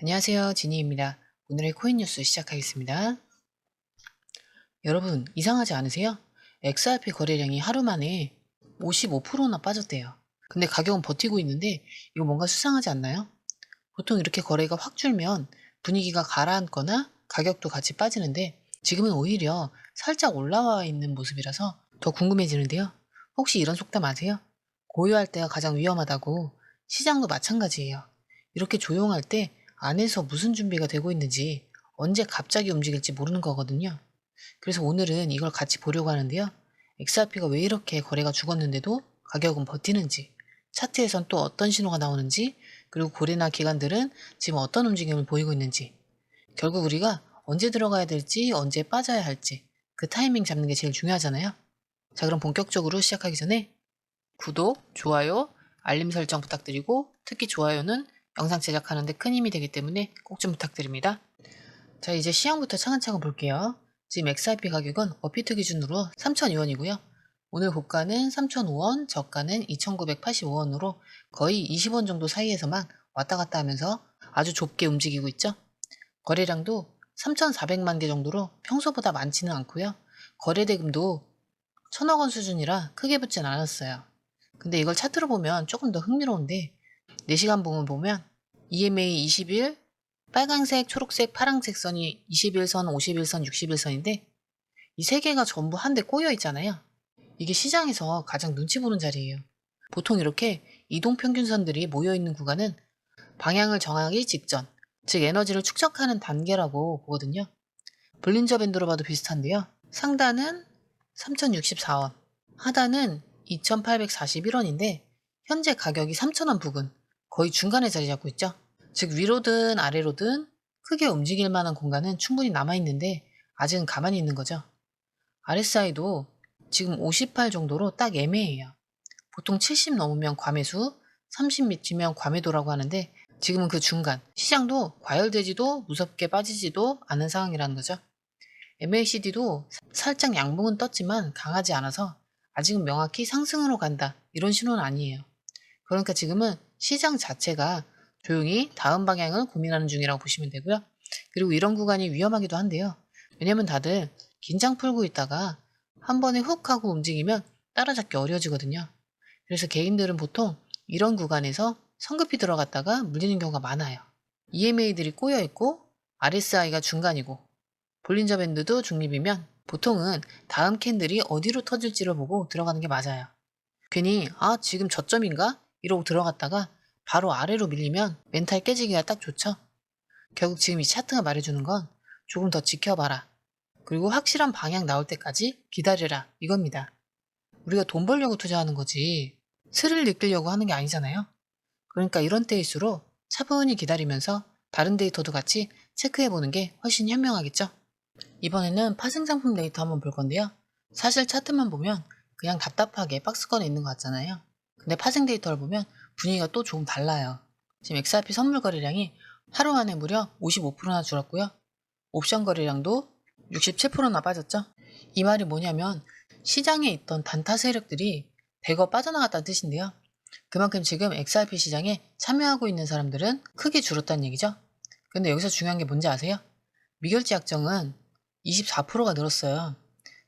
안녕하세요. 지니입니다. 오늘의 코인 뉴스 시작하겠습니다. 여러분, 이상하지 않으세요? XRP 거래량이 하루 만에 55%나 빠졌대요. 근데 가격은 버티고 있는데 이거 뭔가 수상하지 않나요? 보통 이렇게 거래가 확 줄면 분위기가 가라앉거나 가격도 같이 빠지는데 지금은 오히려 살짝 올라와 있는 모습이라서 더 궁금해지는데요. 혹시 이런 속담 아세요? 고요할 때가 가장 위험하다고 시장도 마찬가지예요. 이렇게 조용할 때 안에서 무슨 준비가 되고 있는지 언제 갑자기 움직일지 모르는 거거든요. 그래서 오늘은 이걸 같이 보려고 하는데요. XRP가 왜 이렇게 거래가 죽었는데도 가격은 버티는지, 차트에선 또 어떤 신호가 나오는지, 그리고 고래나 기관들은 지금 어떤 움직임을 보이고 있는지, 결국 우리가 언제 들어가야 될지, 언제 빠져야 할지, 그 타이밍 잡는 게 제일 중요하잖아요. 자, 그럼 본격적으로 시작하기 전에 구독, 좋아요, 알림 설정 부탁드리고, 특히 좋아요는 영상 제작하는데 큰 힘이 되기 때문에 꼭 좀 부탁드립니다. 자, 이제 시황부터 차근차근 볼게요. 지금 XRP 가격은 어피트 기준으로 3,002원이고요. 오늘 고가는 3,005원, 저가는 2,985원으로 거의 20원 정도 사이에서만 왔다 갔다 하면서 아주 좁게 움직이고 있죠. 거래량도 3,400만 개 정도로 평소보다 많지는 않고요. 거래 대금도 천억 원 수준이라 크게 붙진 않았어요. 근데 이걸 차트로 보면 조금 더 흥미로운데 4시간 봉을 보면 EMA 20일 빨간색, 초록색, 파란색 선이 21선, 51선, 61선인데 이 세 개가 전부 한데 꼬여 있잖아요. 이게 시장에서 가장 눈치 보는 자리예요. 보통 이렇게 이동 평균선들이 모여 있는 구간은 방향을 정하기 직전, 즉 에너지를 축적하는 단계라고 보거든요. 볼린저 밴드로 봐도 비슷한데요. 상단은 3064원, 하단은 2841원인데 현재 가격이 3000원 부근, 거의 중간에 자리 잡고 있죠. 즉 위로든 아래로든 크게 움직일 만한 공간은 충분히 남아있는데 아직은 가만히 있는 거죠. RSI도 지금 58 정도로 딱 애매해요. 보통 70 넘으면 과매수, 30 밑이면 과매도라고 하는데 지금은 그 중간, 시장도 과열되지도 무섭게 빠지지도 않은 상황이라는 거죠. MACD도 살짝 양봉은 떴지만 강하지 않아서 아직은 명확히 상승으로 간다 이런 신호는 아니에요. 그러니까 지금은 시장 자체가 조용히 다음 방향을 고민하는 중이라고 보시면 되고요. 그리고 이런 구간이 위험하기도 한데요. 왜냐면 다들 긴장 풀고 있다가 한 번에 훅 하고 움직이면 따라잡기 어려워지거든요. 그래서 개인들은 보통 이런 구간에서 성급히 들어갔다가 물리는 경우가 많아요. EMA들이 꼬여 있고 RSI가 중간이고 볼린저 밴드도 중립이면 보통은 다음 캔들이 어디로 터질지를 보고 들어가는 게 맞아요. 괜히 아 지금 저점인가 이러고 들어갔다가 바로 아래로 밀리면 멘탈 깨지기가 딱 좋죠. 결국 지금 이 차트가 말해주는 건 조금 더 지켜봐라. 그리고 확실한 방향 나올 때까지 기다려라. 이겁니다. 우리가 돈 벌려고 투자하는 거지 스릴 느끼려고 하는 게 아니잖아요. 그러니까 이런 때일수록 차분히 기다리면서 다른 데이터도 같이 체크해보는 게 훨씬 현명하겠죠. 이번에는 파생상품 데이터 한번 볼 건데요. 사실 차트만 보면 그냥 답답하게 박스권에 있는 것 같잖아요. 근데 파생 데이터를 보면 분위기가 또 조금 달라요. 지금 XRP 선물 거래량이 하루 만에 무려 55%나 줄었고요. 옵션 거래량도 67%나 빠졌죠. 이 말이 뭐냐면 시장에 있던 단타 세력들이 대거 빠져나갔다는 뜻인데요. 그만큼 지금 XRP 시장에 참여하고 있는 사람들은 크게 줄었다는 얘기죠. 근데 여기서 중요한 게 뭔지 아세요? 미결제 약정은 24%가 늘었어요.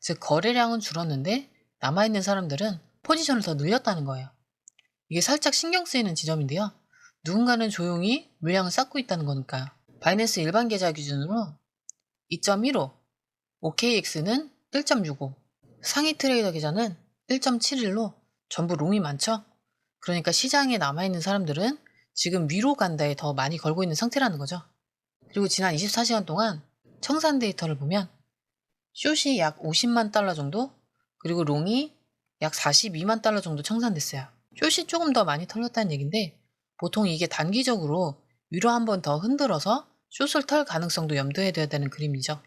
즉 거래량은 줄었는데 남아있는 사람들은 포지션을 더 늘렸다는 거예요. 이게 살짝 신경 쓰이는 지점인데요. 누군가는 조용히 물량을 쌓고 있다는 거니까요. 바이낸스 일반 계좌 기준으로 2.15, OKX는 1.65, 상위 트레이더 계좌는 1.71로 전부 롱이 많죠? 그러니까 시장에 남아있는 사람들은 지금 위로 간다에 더 많이 걸고 있는 상태라는 거죠. 그리고 지난 24시간 동안 청산 데이터를 보면 숏이 약 50만 달러 정도, 그리고 롱이 약 42만 달러 정도 청산됐어요. 숏이 조금 더 많이 털렸다는 얘기인데 보통 이게 단기적으로 위로 한 번 더 흔들어서 숏을 털 가능성도 염두에 둬야 되는 그림이죠.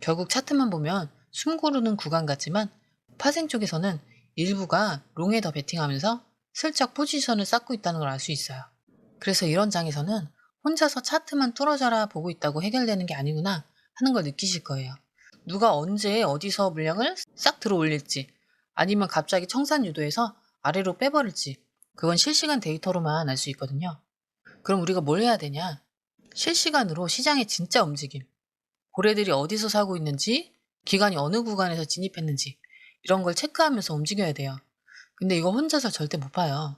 결국 차트만 보면 숨 고르는 구간 같지만 파생 쪽에서는 일부가 롱에 더 베팅하면서 슬쩍 포지션을 쌓고 있다는 걸 알 수 있어요. 그래서 이런 장에서는 혼자서 차트만 뚫어져라 보고 있다고 해결되는 게 아니구나 하는 걸 느끼실 거예요. 누가 언제 어디서 물량을 싹 들어 올릴지 아니면 갑자기 청산 유도해서 아래로 빼버릴지 그건 실시간 데이터로만 알 수 있거든요. 그럼 우리가 뭘 해야 되냐? 실시간으로 시장의 진짜 움직임, 고래들이 어디서 사고 있는지, 기관이 어느 구간에서 진입했는지 이런 걸 체크하면서 움직여야 돼요. 근데 이거 혼자서 절대 못 봐요.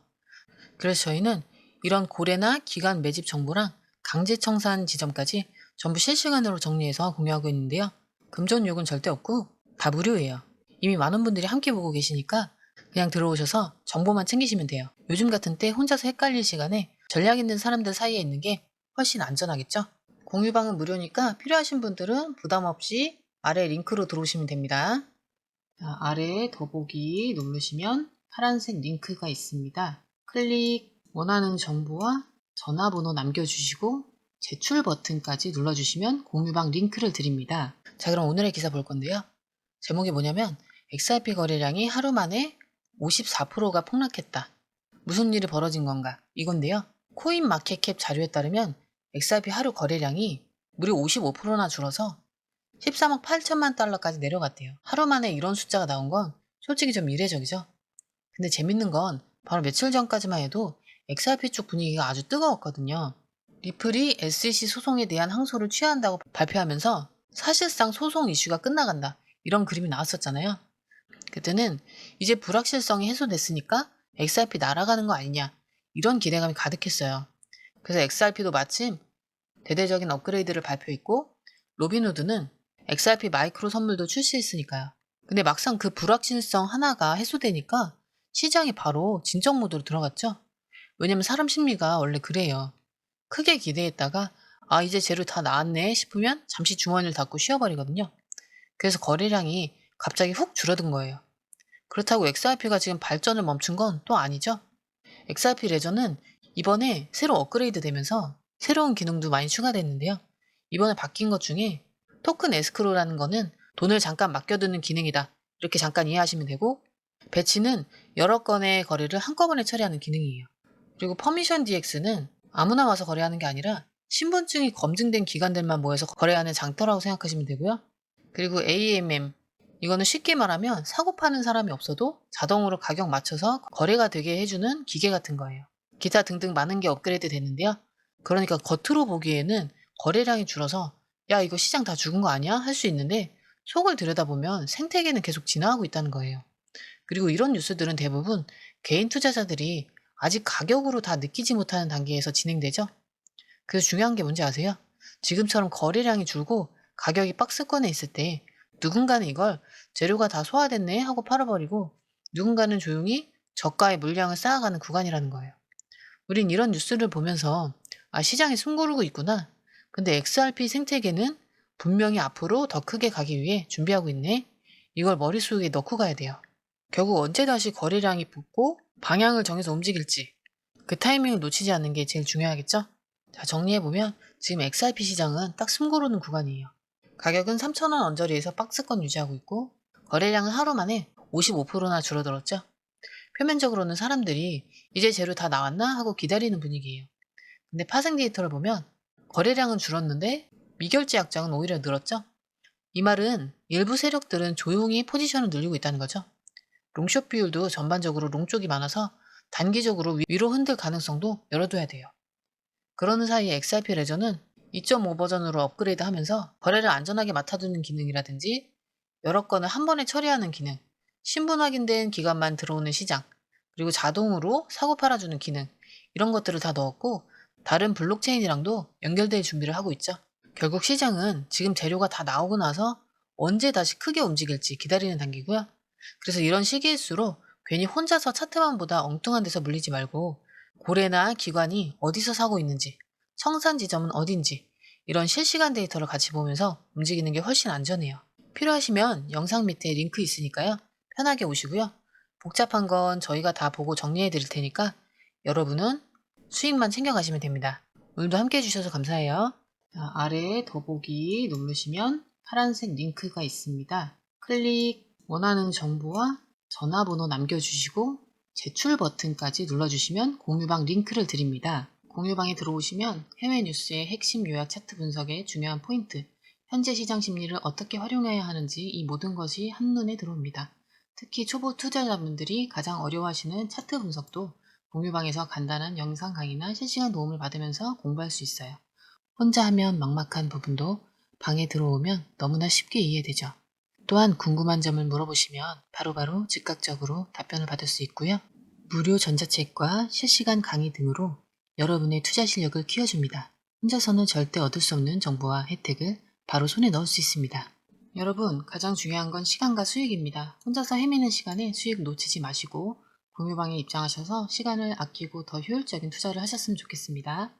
그래서 저희는 이런 고래나 기관 매집 정보랑 강제 청산 지점까지 전부 실시간으로 정리해서 공유하고 있는데요. 금전 요금 절대 없고 다 무료예요. 이미 많은 분들이 함께 보고 계시니까 그냥 들어오셔서 정보만 챙기시면 돼요. 요즘 같은 때 혼자서 헷갈릴 시간에 전략 있는 사람들 사이에 있는 게 훨씬 안전하겠죠? 공유방은 무료니까 필요하신 분들은 부담 없이 아래 링크로 들어오시면 됩니다. 자, 아래 더보기 누르시면 파란색 링크가 있습니다. 클릭 원하는 정보와 전화번호 남겨주시고 제출 버튼까지 눌러주시면 공유방 링크를 드립니다. 자 그럼 오늘의 기사 볼 건데요. 제목이 뭐냐면 XRP 거래량이 하루 만에 54%가 폭락했다. 무슨 일이 벌어진 건가? 이건데요. 코인 마켓캡 자료에 따르면 XRP 하루 거래량이 무려 55%나 줄어서 13억 8천만 달러까지 내려갔대요. 하루 만에 이런 숫자가 나온 건 솔직히 좀 이례적이죠. 근데 재밌는 건 바로 며칠 전까지만 해도 XRP 쪽 분위기가 아주 뜨거웠거든요. 리플이 SEC 소송에 대한 항소를 취한다고 발표하면서 사실상 소송 이슈가 끝나간다. 이런 그림이 나왔었잖아요. 그때는 이제 불확실성이 해소됐으니까 XRP 날아가는 거 아니냐. 이런 기대감이 가득했어요. 그래서 XRP도 마침 대대적인 업그레이드를 발표했고 로빈후드는 XRP 마이크로 선물도 출시했으니까요. 근데 막상 그 불확실성 하나가 해소되니까 시장이 바로 진정 모드로 들어갔죠. 왜냐면 사람 심리가 원래 그래요. 크게 기대했다가 아 이제 재료 다 나왔네 싶으면 잠시 주머니를 닫고 쉬어버리거든요. 그래서 거래량이 갑자기 훅 줄어든 거예요. 그렇다고 XRP가 지금 발전을 멈춘 건 또 아니죠. XRP 레저는 이번에 새로 업그레이드 되면서 새로운 기능도 많이 추가됐는데요. 이번에 바뀐 것 중에 토큰 에스크로라는 거는 돈을 잠깐 맡겨두는 기능이다. 이렇게 잠깐 이해하시면 되고 배치는 여러 건의 거래를 한꺼번에 처리하는 기능이에요. 그리고 퍼미션 DX는 아무나 와서 거래하는 게 아니라 신분증이 검증된 기관들만 모여서 거래하는 장터라고 생각하시면 되고요. 그리고 AMM 이거는 쉽게 말하면 사고 파는 사람이 없어도 자동으로 가격 맞춰서 거래가 되게 해주는 기계 같은 거예요. 기타 등등 많은 게 업그레이드 됐는데요. 그러니까 겉으로 보기에는 거래량이 줄어서 야 이거 시장 다 죽은 거 아니야? 할 수 있는데 속을 들여다보면 생태계는 계속 진화하고 있다는 거예요. 그리고 이런 뉴스들은 대부분 개인 투자자들이 아직 가격으로 다 느끼지 못하는 단계에서 진행되죠. 그래서 중요한 게 뭔지 아세요? 지금처럼 거래량이 줄고 가격이 박스권에 있을 때 누군가는 이걸 재료가 다 소화됐네 하고 팔아버리고 누군가는 조용히 저가의 물량을 쌓아가는 구간이라는 거예요. 우린 이런 뉴스를 보면서 아 시장이 숨고르고 있구나. 근데 XRP 생태계는 분명히 앞으로 더 크게 가기 위해 준비하고 있네. 이걸 머릿속에 넣고 가야 돼요. 결국 언제 다시 거래량이 붙고 방향을 정해서 움직일지 그 타이밍을 놓치지 않는 게 제일 중요하겠죠? 자, 정리해보면 지금 XRP 시장은 딱 숨고르는 구간이에요. 가격은 3,000원 언저리에서 박스권 유지하고 있고 거래량은 하루 만에 55%나 줄어들었죠. 표면적으로는 사람들이 이제 재료 다 나왔나 하고 기다리는 분위기예요. 근데 파생 데이터를 보면 거래량은 줄었는데 미결제 약정은 오히려 늘었죠. 이 말은 일부 세력들은 조용히 포지션을 늘리고 있다는 거죠. 롱숏 비율도 전반적으로 롱 쪽이 많아서 단기적으로 위로 흔들 가능성도 열어둬야 돼요. 그러는 사이에 XRP 레저는 2.5 버전으로 업그레이드 하면서 거래를 안전하게 맡아두는 기능이라든지 여러 건을 한 번에 처리하는 기능, 신분 확인된 기간만 들어오는 시장, 그리고 자동으로 사고 팔아주는 기능, 이런 것들을 다 넣었고 다른 블록체인이랑도 연결될 준비를 하고 있죠. 결국 시장은 지금 재료가 다 나오고 나서 언제 다시 크게 움직일지 기다리는 단계고요. 그래서 이런 시기일수록 괜히 혼자서 차트만 보다 엉뚱한 데서 물리지 말고 고래나 기관이 어디서 사고 있는지, 청산 지점은 어딘지 이런 실시간 데이터를 같이 보면서 움직이는 게 훨씬 안전해요. 필요하시면 영상 밑에 링크 있으니까요. 편하게 오시고요. 복잡한 건 저희가 다 보고 정리해 드릴 테니까 여러분은 수익만 챙겨가시면 됩니다. 오늘도 함께 해주셔서 감사해요. 자, 아래에 더보기 누르시면 파란색 링크가 있습니다. 클릭 원하는 정보와 전화번호 남겨주시고 제출 버튼까지 눌러주시면 공유방 링크를 드립니다. 공유방에 들어오시면 해외 뉴스의 핵심 요약 차트 분석의 중요한 포인트, 현재 시장 심리를 어떻게 활용해야 하는지 이 모든 것이 한눈에 들어옵니다. 특히 초보 투자자분들이 가장 어려워하시는 차트 분석도 공유방에서 간단한 영상 강의나 실시간 도움을 받으면서 공부할 수 있어요. 혼자 하면 막막한 부분도 방에 들어오면 너무나 쉽게 이해되죠. 또한 궁금한 점을 물어보시면 바로바로 즉각적으로 답변을 받을 수 있고요. 무료 전자책과 실시간 강의 등으로 여러분의 투자 실력을 키워줍니다. 혼자서는 절대 얻을 수 없는 정보와 혜택을 바로 손에 넣을 수 있습니다. 여러분, 가장 중요한 건 시간과 수익입니다. 혼자서 헤매는 시간에 수익 놓치지 마시고 공유방에 입장하셔서 시간을 아끼고 더 효율적인 투자를 하셨으면 좋겠습니다.